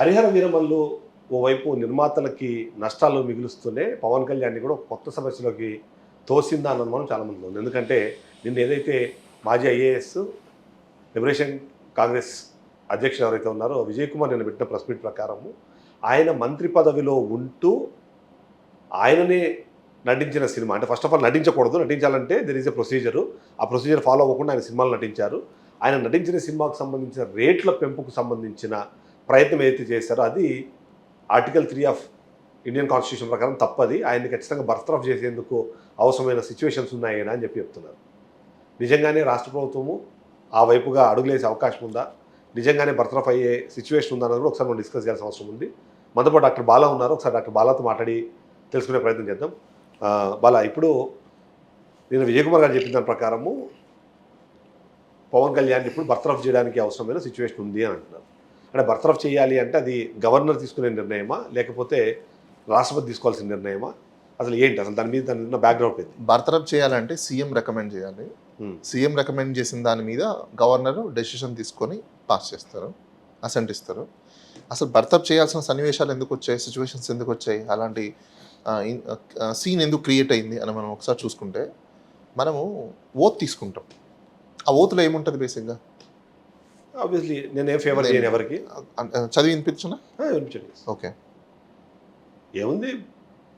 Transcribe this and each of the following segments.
హరిహర వీరమల్లు ఓవైపు నిర్మాతలకి నష్టాలు మిగులుస్తూనే పవన్ కళ్యాణ్ని కూడా కొత్త సమస్యలోకి తోసిందా అన్న అనుమానం చాలా మంది ఉంది. ఎందుకంటే నిన్న ఏదైతే మాజీ ఐఏఎస్ లిబరేషన్ కాంగ్రెస్ అధ్యక్షుడు ఎవరైతే ఉన్నారో విజయ్ కుమార్ నిన్న పెట్టిన ప్రెస్ మీట్ ప్రకారము ఆయన మంత్రి పదవిలో ఉంటూ ఆయననే నటించిన సినిమా అంటే ఫస్ట్ ఆఫ్ ఆల్ నటించకూడదు నటించాలంటే దెర్ ఈజ్ ఎ ప్రొసీజరు ఆ ప్రొసీజర్ ఫాలో అవ్వకుండా ఆయన సినిమాలు నటించారు. ఆయన నటించిన సినిమాకు సంబంధించిన రేట్ల పెంపుకు సంబంధించిన ప్రయత్నం ఏదైతే చేశారో అది article three of Indian constitution ప్రకారం తప్పది. ఆయన్ని ఖచ్చితంగా బర్త్రాఫ్ చేసేందుకు అవసరమైన సిచ్యువేషన్స్ ఉన్నాయని అని చెప్పి చెప్తున్నారు. నిజంగానే రాష్ట్ర ప్రభుత్వము ఆ వైపుగా అడుగులేసే అవకాశం ఉందా? నిజంగానే బర్త్రాఫ్ అయ్యే సిచ్యువేషన్ ఉందా అన్నది కూడా ఒకసారి మనం డిస్కస్ చేయాల్సిన అవసరం ఉంది. మనతో పాటు డాక్టర్ బాలా ఉన్నారు. ఒకసారి డాక్టర్ బాలాతో మాట్లాడి తెలుసుకునే ప్రయత్నం చేద్దాం. బాలా ఇప్పుడు నేను విజయకుమార్ గారు చెప్పిన దాని ప్రకారము పవన్ కళ్యాణ్ ఇప్పుడు బర్త్రాఫ్ చేయడానికి అవసరమైన సిచ్యువేషన్ ఉంది అని అంటున్నారు. అంటే బర్తరఫ్ చేయాలి అంటే అది గవర్నర్ తీసుకునే నిర్ణయమా? లేకపోతే రాష్ట్రపతి తీసుకోవాల్సిన నిర్ణయమా? అసలు ఏంటి? అసలు దాని మీద దాని బ్యాక్గ్రౌండ్ ఏంటి? బర్తరఫ్ చేయాలంటే సీఎం రికమెండ్ చేయాలి. సీఎం రికమెండ్ చేసిన దాని మీద గవర్నర్ డెసిషన్ తీసుకొని పాస్ చేస్తారు అసెంట్ ఇస్తారు. అసలు బర్తరఫ్ చేయాల్సిన సన్నివేశాలు ఎందుకు వచ్చాయి? సిచ్యువేషన్స్ ఎందుకు వచ్చాయి? అలాంటి సీన్ ఎందుకు క్రియేట్ అయింది అని మనం ఒకసారి చూసుకుంటే మనము ఓత్ తీసుకుంటాం. ఆ ఓతులో ఏముంటుంది బేసిక్గా ఆబ్వియస్లీ నేనేం ఫేవర్ చేయను ఎవరికి. చదివి వినిపించునా? వినిపించండి. ఓకే. ఏముంది?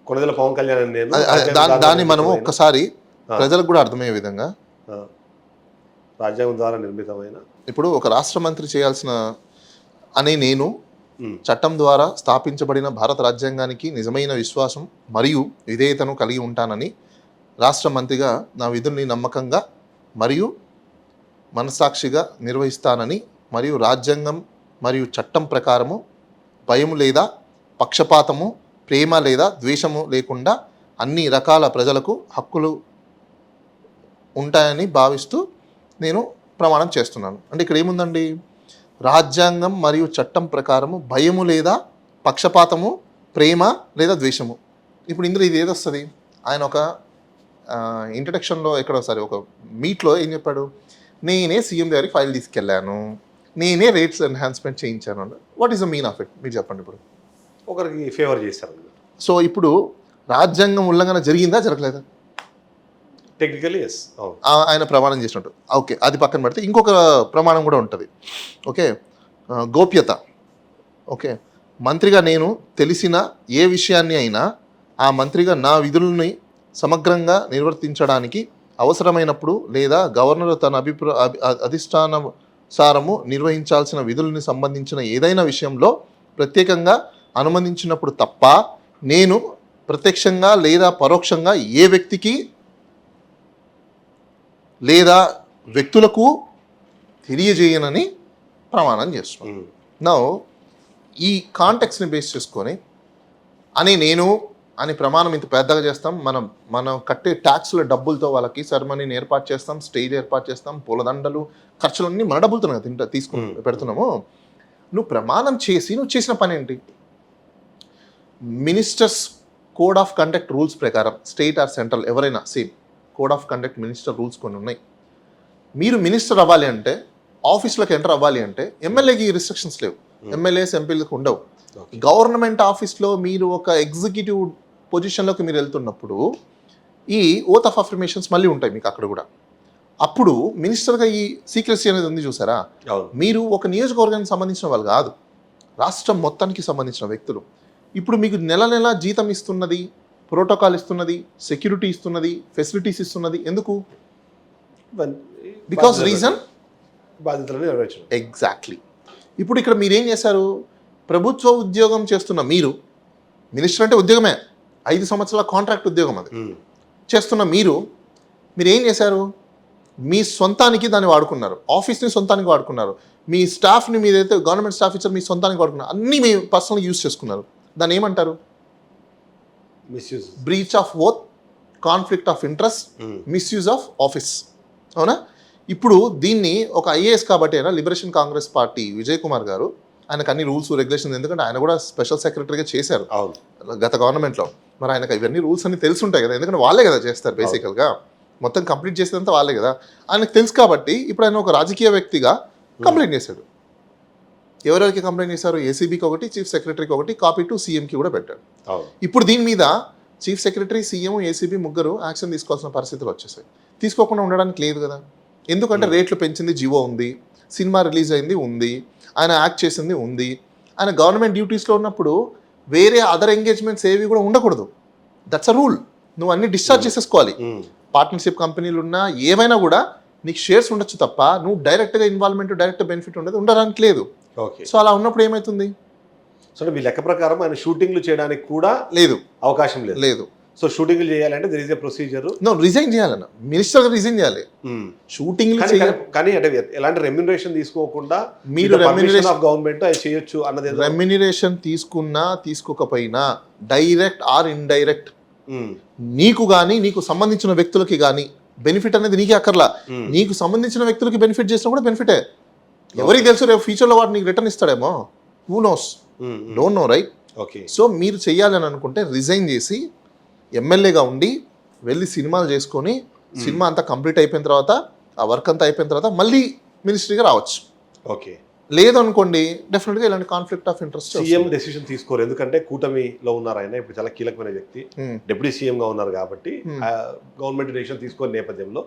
కొనదల పవన్ కళ్యాణ్ నేను దాన్ని నిర్మితమైన- ఒక్కసారి. ప్రజలకు కూడా అర్థమయ్యే విధంగా. రాజ్యాంగం ద్వారా నిర్మితమైన. ఇప్పుడు ఒక రాష్ట్ర మంత్రి చేయాల్సిన అనే నేను చట్టం ద్వారా స్థాపించబడిన భారత రాజ్యాంగానికి నిజమైన విశ్వాసం మరియు విధేయతను కలిగి ఉంటానని రాష్ట్ర మంత్రిగా నా విధుల్ని నమ్మకంగా మరియు మనసాక్షిగా నిర్వహిస్తానని మరియు రాజ్యాంగం మరియు చట్టం ప్రకారము భయము లేదా పక్షపాతము ప్రేమ లేదా ద్వేషము లేకుండా అన్ని రకాల ప్రజలకు హక్కులు ఉంటాయని భావిస్తూ నేను ప్రమాణం చేస్తున్నాను. అంటే ఇక్కడ ఏముందండి? రాజ్యాంగం మరియు చట్టం ప్రకారము భయము లేదా పక్షపాతము ప్రేమ లేదా ద్వేషము. ఇప్పుడు ఇందులో ఇది ఏదొస్తుంది? ఆయన ఒక ఇంట్రడక్షన్లో ఎక్కడో సరే ఒక మీట్లో ఏం చెప్పాడు? నేనే సీఎం దగ్గరికి ఫైల్ తీసుకెళ్ళాను. నేనే రేట్స్ ఎన్హాన్స్మెంట్ చేయించాను. What is the mean of it మీరు చెప్పండి ఇప్పుడు. ఒకరికి ఫేవర్ చేశారు. సో ఇప్పుడు రాజ్యాంగం ఉల్లంఘన జరిగిందా జరగలేదా? టెక్నికలీ ఎస్ ఆ- ఆయన ప్రమాణం చేసినట్టు. ఓకే అది పక్కన పెడితే ఇంకొక ప్రమాణం కూడా ఉంటుంది. ఓకే గోప్యత. ఓకే మంత్రిగా నేను తెలిసిన ఏ విషయాన్ని అయినా ఆ మంత్రిగా నా విధులని సమగ్రంగా నిర్వర్తించడానికి అవసరమైనప్పుడు లేదా గవర్నర్ తన అభిప్రాయ అధిష్టానుసారము నిర్వహించాల్సిన విధులని సంబంధించిన ఏదైనా విషయంలో ప్రత్యేకంగా అనుమతించినప్పుడు తప్ప నేను ప్రత్యక్షంగా లేదా పరోక్షంగా ఏ వ్యక్తికి లేదా వ్యక్తులకు తెలియజేయనని ప్రమాణం చేస్తున్నాను. నా ఈ కాంటెక్స్ని బేస్ చేసుకొని అని నేను అని ప్రమాణం ఇంత పెద్దగా చేస్తాం. మనం మనం కట్టే ట్యాక్స్ల డబ్బులతో వాళ్ళకి సెరమనీని ఏర్పాటు చేస్తాం స్టేజ్ ఏర్పాటు చేస్తాం పూలదండలు ఖర్చులన్నీ మన డబ్బులతో తింటా తీసుకుని. పెడుతున్నాము. నువ్వు ప్రమాణం చేసి నువ్వు చేసిన పని ఏంటి? Ministers code of conduct rules ప్రకారం స్టేట్ ఆర్ సెంట్రల్ ఎవరైనా same code of conduct minister rules కొన్ని ఉన్నాయి. మీరు మినిస్టర్ అవ్వాలి అంటే ఆఫీస్లోకి ఎంటర్ అవ్వాలి అంటే ఎమ్మెల్యేకి రిస్ట్రిక్షన్స్ లేవు. ఎమ్మెల్యేస్ ఎంపీలకు ఉండవు. గవర్నమెంట్ ఆఫీస్లో మీరు ఒక ఎగ్జిక్యూటివ్ పొజిషన్లోకి మీరు వెళ్తున్నప్పుడు ఈ ఓత్ ఆఫ్ అఫర్మేషన్స్ మళ్ళీ ఉంటాయి మీకు అక్కడ కూడా. అప్పుడు మినిస్టర్గా ఈ సీక్రెసీ అనేది ఉంది చూసారా? మీరు ఒక నియోజకవర్గానికి సంబంధించిన వాళ్ళు కాదు. రాష్ట్రం మొత్తానికి సంబంధించిన వ్యక్తులు. ఇప్పుడు మీకు నెల నెల జీతం ఇస్తున్నది ప్రోటోకాల్ ఇస్తున్నది సెక్యూరిటీ ఇస్తున్నది ఫెసిలిటీస్ ఇస్తున్నది. ఎందుకు? బికాస్ రీజన్ బాధ్యతలను నెరవేర్చడం. ఎగ్జాక్ట్లీ ఇప్పుడు ఇక్కడ మీరేం చేశారు? ప్రభుత్వ ఉద్యోగం చేస్తున్న మీరు మినిస్టర్ అంటే ఉద్యోగమే. ఐదు సంవత్సరాల కాంట్రాక్ట్ ఉద్యోగం అది. చేస్తున్న మీరు మీరు ఏం చేశారు? మీ సొంతానికి దాన్ని వాడుకున్నారు. ఆఫీస్ని సొంతానికి వాడుకున్నారు. మీ స్టాఫ్ని మీదైతే గవర్నమెంట్ స్టాఫ్ ఇచ్చారు మీ సొంతానికి వాడుకున్నారు. అన్నీ మీ పర్సనల్ యూస్ చేసుకున్నారు. దాన్ని ఏమంటారు? Misuse breach of oath conflict of interest misuse of office అవునా? ఇప్పుడు దీన్ని ఒక ఐఏఎస్ కాబట్టి అయినా లిబరేషన్ కాంగ్రెస్ పార్టీ విజయ్ కుమార్ గారు ఆయనకు అన్ని రూల్స్ రెగ్యులేషన్స్ ఎందుకంటే ఆయన కూడా స్పెషల్ సెక్రటరీగా చేశారు. గత గవర్నమెంట్లో. మరి ఆయనకు ఇవన్నీ రూల్స్ అన్ని తెలిసి ఉంటాయి కదా. ఎందుకంటే వాళ్ళే కదా చేస్తారు బేసికల్గా మొత్తం కంప్లీట్ చేసేదంతా వాళ్ళే కదా. ఆయనకు తెలుసు కాబట్టి ఇప్పుడు ఆయన ఒక రాజకీయ వ్యక్తిగా కంప్లైంట్ చేశాడు. ఎవరెవరికి కంప్లైంట్ చేశారు? ఏసీబీకి ఒకటి చీఫ్ సెక్రటరీకి ఒకటి కాపీ టు సీఎంకి కూడా పెట్టాడు. ఇప్పుడు దీని మీద చీఫ్ సెక్రటరీ సీఎం ఏసీబీ ముగ్గురు యాక్షన్ తీసుకోవాల్సిన పరిస్థితులు వచ్చేసాయి. తీసుకోకుండా ఉండడానికి లేదు కదా. ఎందుకంటే రేట్లు పెంచింది జివో ఉంది సినిమా రిలీజ్ అయింది ఉంది ఆయన యాక్ట్ చేసింది ఉంది. ఆయన గవర్నమెంట్ డ్యూటీస్లో ఉన్నప్పుడు వేరే అదర్ ఎంగేజ్మెంట్స్ ఏవి కూడా ఉండకూడదు. దట్స్ అ రూల్ నువ్వు అన్ని డిశ్చార్జ్ చేసేసుకోవాలి. ఉమ్. పార్ట్నర్షిప్ కంపెనీలు ఉన్నా ఏమైనా కూడా నీకు షేర్స్ ఉండొచ్చు తప్ప నువ్వు డైరెక్ట్గా ఇన్వాల్వ్మెంట్ డైరెక్ట్ బెనిఫిట్ ఉండదు ఉండడానికి లేదు. ఓకే సో అలా ఉన్నప్పుడు ఏమవుతుంది సో మీ లెక్క ప్రకారం ఆయన షూటింగ్లు చేయడానికి కూడా లేదు. అవకాశం లేదు. లేదు. సో షూటింగ్లు చేయాలంటే there is a procedure no resign చేయాలన్న మినిస్టర్ రిజైన్ చేయాలి. కానీ చేయాలి కానీ- అంటే ఎలాంటి రెమ్యునరేషన్ తీసుకోకుండా మీరు remuneration- ఆఫ్ గవర్నమెంట్ అది చేయొచ్చు అన్నది రెమ్యునరేషన్ తీసుకున్నా తీసుకోకపోయినా డైరెక్ట్ ఆర్ ఇండైరెక్ట్ నీకు కానీ నీకు సంబంధించిన వ్యక్తులకి కానీ బెనిఫిట్ అనేది నీకే అక్కర్లా. ఉమ్, నీకు సంబంధించిన వ్యక్తులకి బెనిఫిట్ చేసినా కూడా బెనిఫిటే ఎవరికి తెలుసు రేపు ఫ్యూచర్లో వాడు నీకు return ఇస్తాడేమో? Who knows. Don't know right okay so మీరు చెయ్యాలని అనుకుంటే రిజైన్ చేసి ఎమ్మెల్యేగా ఉండి వెళ్ళి సినిమాలు చేసుకొని సినిమా అంతా కంప్లీట్ అయిపోయిన తర్వాత ఆ వర్క్ అంతా అయిపోయిన తర్వాత మళ్ళీ మినిస్ట్రీగా రావచ్చు. ఓకే. లేదనుకోండి డెఫినెట్గా ఇలాంటి conflict of interest CM decision తీసుకోరు. ఎందుకంటే కూటమిలో ఉన్నారు ఆయన ఇప్పుడు చాలా కీలకమైన వ్యక్తి. డిప్యూటీ సీఎం గా ఉన్నారు కాబట్టి. గవర్నమెంట్ డెసిషన్ తీసుకునే నేపథ్యంలో.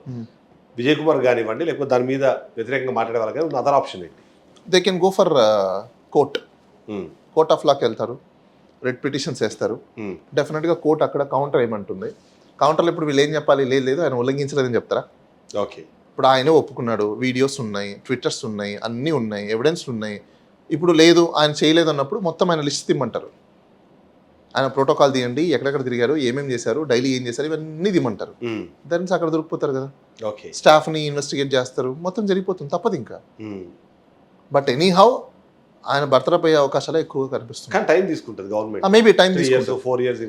విజయ్ కుమార్ కానివ్వండి లేకపోతే దాని మీద వ్యతిరేకంగా మాట్లాడే వాళ్ళకి ఉన్న అదర్ ఆప్షన్ ఏంటి? They can go for court court of లాకి వెళ్తారు. రెడ్ పిటిషన్స్ వేస్తారు. డెఫినెట్గా కోర్ట్ అక్కడ కౌంటర్ ఏమంటుంది. కౌంటర్లో ఇప్పుడు వీళ్ళు ఏం చెప్పాలి? లేదు లేదు ఆయన ఉల్లంఘించలేదని చెప్తారా? ఓకే ఇప్పుడు ఆయనే ఒప్పుకున్నాడు. వీడియోస్ ఉన్నాయి ట్విట్టర్స్ ఉన్నాయి అన్నీ ఉన్నాయి ఎవిడెన్స్ ఉన్నాయి. ఇప్పుడు లేదు ఆయన చేయలేదు అన్నప్పుడు మొత్తం ఆయన లిస్ట్ తిమ్మంటారు. ఆయన ప్రోటోకాల్ తీయండి ఎక్కడెక్కడ తిరిగారు ఏమేమి చేశారు డైలీ ఏం చేశారు ఇవన్నీ తిమ్మంటారు. దాని అక్కడ దొరికిపోతారు కదా. ఓకే స్టాఫ్ని ఇన్వెస్టిగేట్ చేస్తారు. మొత్తం జరిగిపోతుంది తప్పదు ఇంకా. బట్ ఎనీ హౌ ఆయన అయ్యే అవకాశాలు ఎక్కువ కనిపిస్తుంది కానీ టైం తీసుకుంటుంది గవర్నమెంట్ మేబీ టైం తీసుకుంటారు four years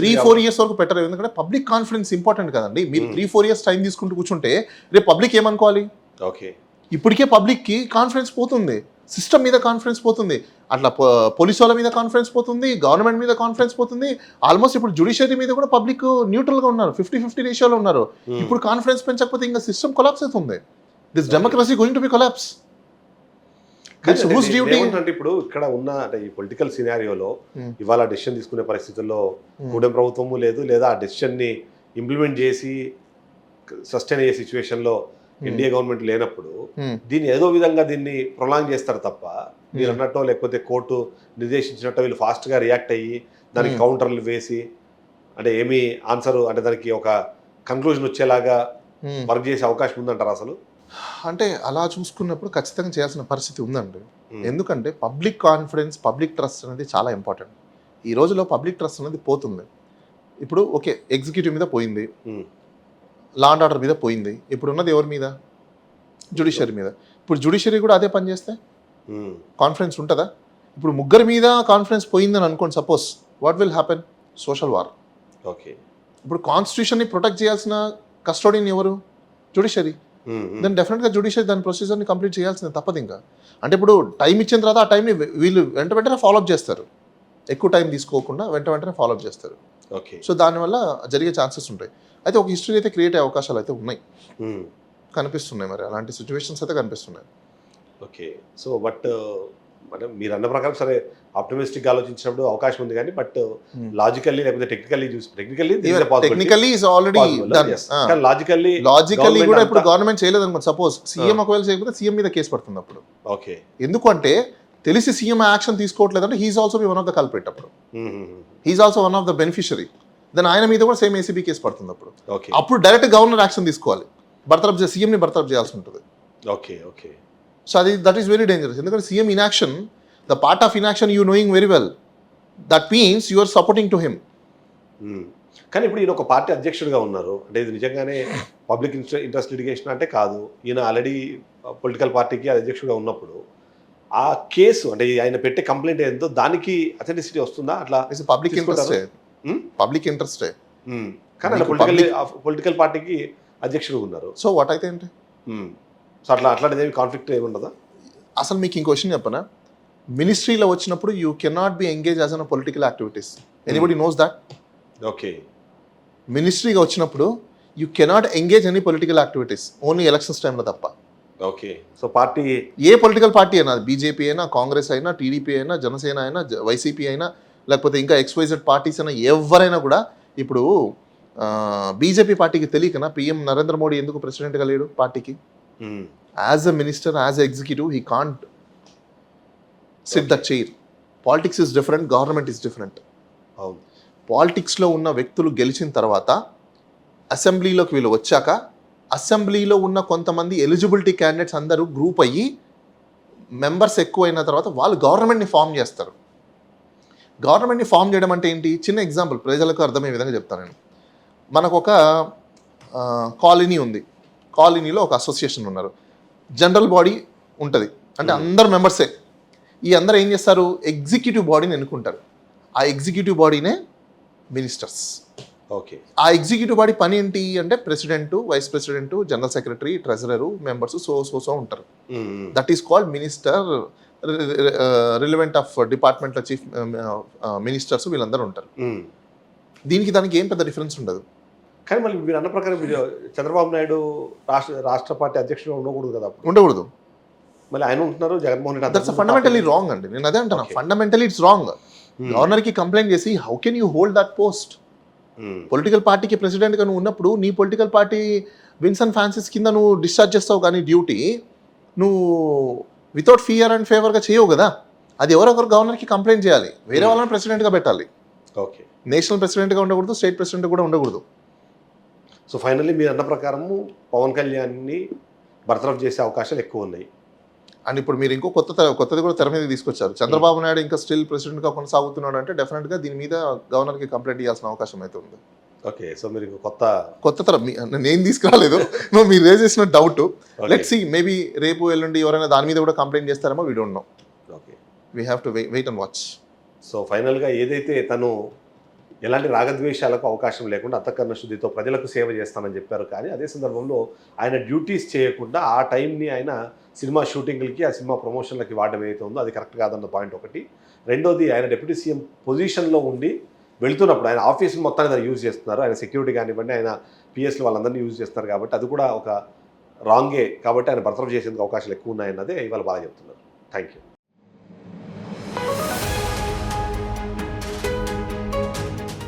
three four years వరకు పెట్టరు. ఎందుకంటే పబ్లిక్ కాన్ఫిడెన్స్ ఇంపార్టెంట్ కదండి. మీరు. త్రీ ఫోర్ ఇయర్స్ టైం తీసుకుంటూ కూర్చుంటే రేపు పబ్లిక్ ఏమనుకోవాలి? ఓకే ఇప్పటికే పబ్లిక్కి కాన్ఫిడెన్స్ పోతుంది. సిస్టమ్ మీద కాన్ఫిడెన్స్ పోతుంది. అట్లా పోలీసు వాళ్ళ మీద కాన్ఫిడెన్స్ పోతుంది. గవర్నమెంట్ మీద కాన్ఫిడెన్స్ పోతుంది. ఆల్మోస్ట్ ఇప్పుడు జుడిషియరీ మీద కూడా పబ్లిక్ న్యూట్రల్గా ఉన్నారు. ఫిఫ్టీ ఫిఫ్టీ రేషియోలో ఉన్నారు. Hmm. ఇప్పుడు కాన్ఫిడెన్స్ పెంచకపోతే ఇంకా సిస్టమ్ కొలాప్స్ అవుతుంది. This democracy going to be collapse ఏమంటున్నా ఇప్పుడు ఇక్కడ ఉన్న అంటే ఈ పొలిటికల్ సినారియోలో Hmm. ఇవాళ డెసిషన్ తీసుకునే పరిస్థితుల్లో Hmm. కూటమి ప్రభుత్వము లేదు లేదా ఆ డెసిషన్ని ఇంప్లిమెంట్ చేసి సస్టైన్ అయ్యే సిచ్యువేషన్లో Hmm. ఎన్డీఏ గవర్నమెంట్ లేనప్పుడు దీన్ని ఏదో విధంగా దీన్ని ప్రొలాంగ్ చేస్తారు తప్ప మీరు Hmm. అన్నట్టో లేకపోతే కోర్టు నిర్దేశించినట్టు వీళ్ళు ఫాస్ట్గా రియాక్ట్ అయ్యి దానికి Hmm. కౌంటర్లు వేసి అంటే ఏమి ఆన్సర్ అంటే దానికి ఒక కంక్లూజన్ వచ్చేలాగా వర్క్ చేసే అవకాశం ఉందంటారు అసలు అంటే అలా చూసుకున్నప్పుడు ఖచ్చితంగా చేయాల్సిన పరిస్థితి ఉందండి. ఎందుకంటే పబ్లిక్ కాన్ఫిడెన్స్ పబ్లిక్ ట్రస్ట్ అనేది చాలా ఇంపార్టెంట్. ఈ రోజులో పబ్లిక్ ట్రస్ట్ అనేది పోతుంది. ఇప్పుడు ఓకే ఎగ్జిక్యూటివ్ మీద పోయింది. లా అండ్ ఆర్డర్ మీద పోయింది. ఇప్పుడు ఉన్నది ఎవరి మీద? జుడిషియరీ మీద. ఇప్పుడు జుడిషియరీ కూడా అదే పని చేస్తే. కాన్ఫిడెన్స్ ఉంటుందా? ఇప్పుడు ముగ్గురి మీద కాన్ఫిడెన్స్ పోయిందని అనుకోండి suppose what will happen? Social war. Okay. ఇప్పుడు కాన్స్టిట్యూషన్ని ప్రొటెక్ట్ చేయాల్సిన కస్టోడియన్ ఎవరు? జుడిషియరీ. దెన్ డెఫినెట్గా జుడిషియరీ దాని ప్రొసీజర్ని కంప్లీట్ చేయాల్సింది తప్పదు ఇంకా. అంటే ఇప్పుడు టైం ఇచ్చిన తర్వాత ఆ టైంని వీళ్ళు వెంట వెంటనే ఫాలోఅప్ చేస్తారు. ఎక్కువ టైం తీసుకోకుండా వెంట వెంటనే ఫాలోఅప్ చేస్తారు. ఓకే సో దానివల్ల జరిగే ఛాన్సెస్ ఉంటాయి. అయితే ఒక హిస్టరీ అయితే క్రియేట్ అయ్యే అవకాశాలు అయితే ఉన్నాయి. Hmm. కనిపిస్తున్నాయి మరి. అలాంటి సిచ్యువేషన్స్ అయితే కనిపిస్తున్నాయి. ఓకే సో బట్ అంటే మీరు అన్న ప్రకారం సరే ఆప్టమిస్టిక్ ఆలోచించినప్పుడు అవకాశం ఉంది కానీ బట్ లాజికల్లీ లేకపోతే టెక్నికల్లీ చూసి టెక్నికల్లీ ఆల్రెడీ కానీ లాజికల్లీ కూడా ఇప్పుడు గవర్నమెంట్ చేయలేదు అనుకోండి సపోజ్ సీఎం ఒకవేళ చేయకపోతే సీఎం మీద కేసు పడుతుంది అప్పుడు. ఓకే. ఎందుకంటే తెలిసి సీఎం యాక్షన్ తీసుకోవట్లేదు అంటే he is also one of the culprit అప్పుడు. He is also one of the beneficiary then ఆయన మీద కూడా సేమ్ ఏసీబీ కేసు పడుతుంది అప్పుడు. అప్పుడు డైరెక్ట్ గవర్నర్ యాక్షన్ తీసుకోవాలి. బర్తరఫ్ సీఎంని బర్తరఫ్ చేయాల్సి ఉంటుంది. Okay okay. సో అది దట్ ఈస్ వెరీ డేంజరస్ ఎందుకంటే CM inaction the part of inaction you knowing very well that means you are supporting to him కానీ ఇప్పుడు ఈయన ఒక పార్టీ అధ్యక్షుడిగా ఉన్నారు. అంటే ఇది నిజంగానే పబ్లిక్ ఇంట్రెస్ట్ లిటిగేషన్ అంటే కాదు. ఈయన ఆల్రెడీ పొలిటికల్ పార్టీకి అధ్యక్షుడిగా ఉన్నప్పుడు ఆ కేసు అంటే ఆయన పెట్టే కంప్లైంట్ ఏందో దానికి అథెంటిసిటీ వస్తుందా? అట్లా పబ్లిక్. ఇంట్రెస్టే? పబ్లిక్ ఇంట్రెస్టే. కానీ పొలిటికల్ పొలిటికల్ పార్టీకి అధ్యక్షుడిగా ఉన్నారు. సో వాట్ అయితే ఏంటి Hmm. సో అట్లా అట్లాంటిది ఏమి కాన్ఫ్లిక్ట్ ఏమి ఉండదా అసలు మీకు ఇంకో విషయం చెప్పనా? మినిస్ట్రీలో వచ్చినప్పుడు you cannot be engage as an political activities anybody knows that okay మినిస్ట్రీగా వచ్చినప్పుడు you cannot engage any political activities only elections టైంలో తప్ప. Okay so party a political party అయినా బీజేపీ అయినా కాంగ్రెస్ అయినా టీడీపీ అయినా జనసేన అయినా వైసీపీ అయినా లేకపోతే ఇంకా ఎక్స్వైజెడ్ పార్టీస్ అయినా ఎవరైనా కూడా ఇప్పుడు బీజేపీ పార్టీకి తెలియకనా? పిఎం నరేంద్ర మోడీ ఎందుకు ప్రెసిడెంట్గా లేడు పార్టీకి. As a minister as executive he can't sit the chair politics is different government is different అవును పాలిటిక్స్లో ఉన్న వ్యక్తులు గెలిచిన తర్వాత అసెంబ్లీలోకి వీళ్ళు వచ్చాక అసెంబ్లీలో ఉన్న కొంతమంది ఎలిజిబిలిటీ క్యాండిడేట్స్ అందరూ గ్రూప్ అయ్యి మెంబర్స్ ఎక్కువైన తర్వాత వాళ్ళు గవర్నమెంట్ని ఫామ్ చేస్తారు. గవర్నమెంట్ని ఫామ్ చేయడం అంటే ఏంటి? చిన్న ఎగ్జాంపుల్ ప్రజలకు అర్థమయ్యే విధంగా చెప్తాను నేను. మనకు ఒక కాలనీ ఉంది. కాలనీలో ఒక అసోసియేషన్ ఉన్నారు. జనరల్ బాడీ ఉంటుంది. అంటే అందరు మెంబర్సే ఈ అందరు ఏం చేస్తారు? ఎగ్జిక్యూటివ్ బాడీని ఎన్నుకుంటారు. ఆ ఎగ్జిక్యూటివ్ బాడీనే మినిస్టర్స్ ఓకే. ఆ ఎగ్జిక్యూటివ్ బాడీ పని ఏంటి అంటే president vice president general secretary treasurer members so so so ఉంటారు. That is called minister relevant of డిపార్ట్మెంట్లో చీఫ్ మినిస్టర్స్ వీళ్ళందరూ ఉంటారు. మ్మ్. దీనికి దానికి ఏం పెద్ద డిఫరెన్స్ ఉండదు. కానీ మళ్ళీ మీరు అన్న ప్రకారం మీరు చంద్రబాబు నాయుడు రాష్ట్ర రాష్ట్ర పార్టీ అధ్యక్షుడు ఉండకూడదు కదా ఉండకూడదు. మళ్ళీ ఆయన ఉంటున్నారు Jaganmohan Reddy that's fundamentally wrong అండి. నేను అదే Okay. Fundamentally it's wrong. గవర్నర్కి కంప్లైంట్ చేసి how can you hold that post. Political పార్టీకి ప్రెసిడెంట్గా నువ్వు ఉన్నప్పుడు నీ పొలిటికల్ పార్టీ విన్సన్ ఫ్రాన్సిస్ కింద నువ్వు డిశ్చార్జ్ చేస్తావు కానీ డ్యూటీ నువ్వు వితౌట్ ఫియర్ అండ్ ఫేవర్గా చేయవు కదా. అది ఎవరొకరు గవర్నర్కి కంప్లైంట్ చేయాలి. వేరే Hmm. వాళ్ళని ప్రెసిడెంట్గా పెట్టాలి. ఓకే నేషనల్ ప్రెసిడెంట్గా ఉండకూడదు స్టేట్ ప్రెసిడెంట్ కూడా ఉండకూడదు. సో ఫైనల్లీ మీరు అన్న ప్రకారము పవన్ కళ్యాణ్ని బర్తరఫ్ చేసే అవకాశాలు ఎక్కువ ఉన్నాయి. అండ్ ఇప్పుడు మీరు ఇంకో కొత్త కొత్తది కూడా తెర మీద తీసుకొచ్చారు. చంద్రబాబు నాయుడు ఇంకా స్టిల్ ప్రెసిడెంట్గా కొనసాగుతున్నాడు అంటే డెఫినెట్గా దీని మీద గవర్నర్కి కంప్లైంట్ చేయాల్సిన అవకాశం అయితే ఉంది. ఓకే సో మీరు కొత్త కొత్త తరం నేను తీసుకురాలేదు. నువ్వు మీరు రేజ్ చేసిన డౌట్. లెట్ సి మేబీ రేపు ఎల్లుండి ఎవరైనా దాని మీద కూడా కంప్లైంట్ చేస్తారేమో we don't know okay we have to wait and watch so ఫైనల్గా ఏదైతే తను ఎలాంటి రాగద్వేషాలకు అవకాశం లేకుండా అంతఃకరణ శుద్ధితో ప్రజలకు సేవ చేస్తానని చెప్పారు. కానీ అదే సందర్భంలో ఆయన డ్యూటీస్ చేయకుండా ఆ టైంని ఆయన సినిమా షూటింగ్లకి ఆ సినిమా ప్రమోషన్లకి వాడడం ఏదైతే ఉందో అది కరెక్ట్ కాదన్న పాయింట్ ఒకటి. రెండోది ఆయన డిప్యూటీ సీఎం పొజిషన్లో ఉండి వెళుతున్నప్పుడు ఆయన ఆఫీస్ మొత్తాన్ని దాన్ని యూజ్ చేస్తున్నారు. ఆయన సెక్యూరిటీ కానివ్వండి ఆయన పిఎస్లు వాళ్ళందరినీ యూజ్ చేస్తున్నారు కాబట్టి అది కూడా ఒక రాంగే కాబట్టి ఆయన బర్తరఫ్ చేసేందుకు అవకాశాలు ఎక్కువ ఉన్నాయన్నదే ఇవాళ బాగా చెప్తున్నారు. Thank you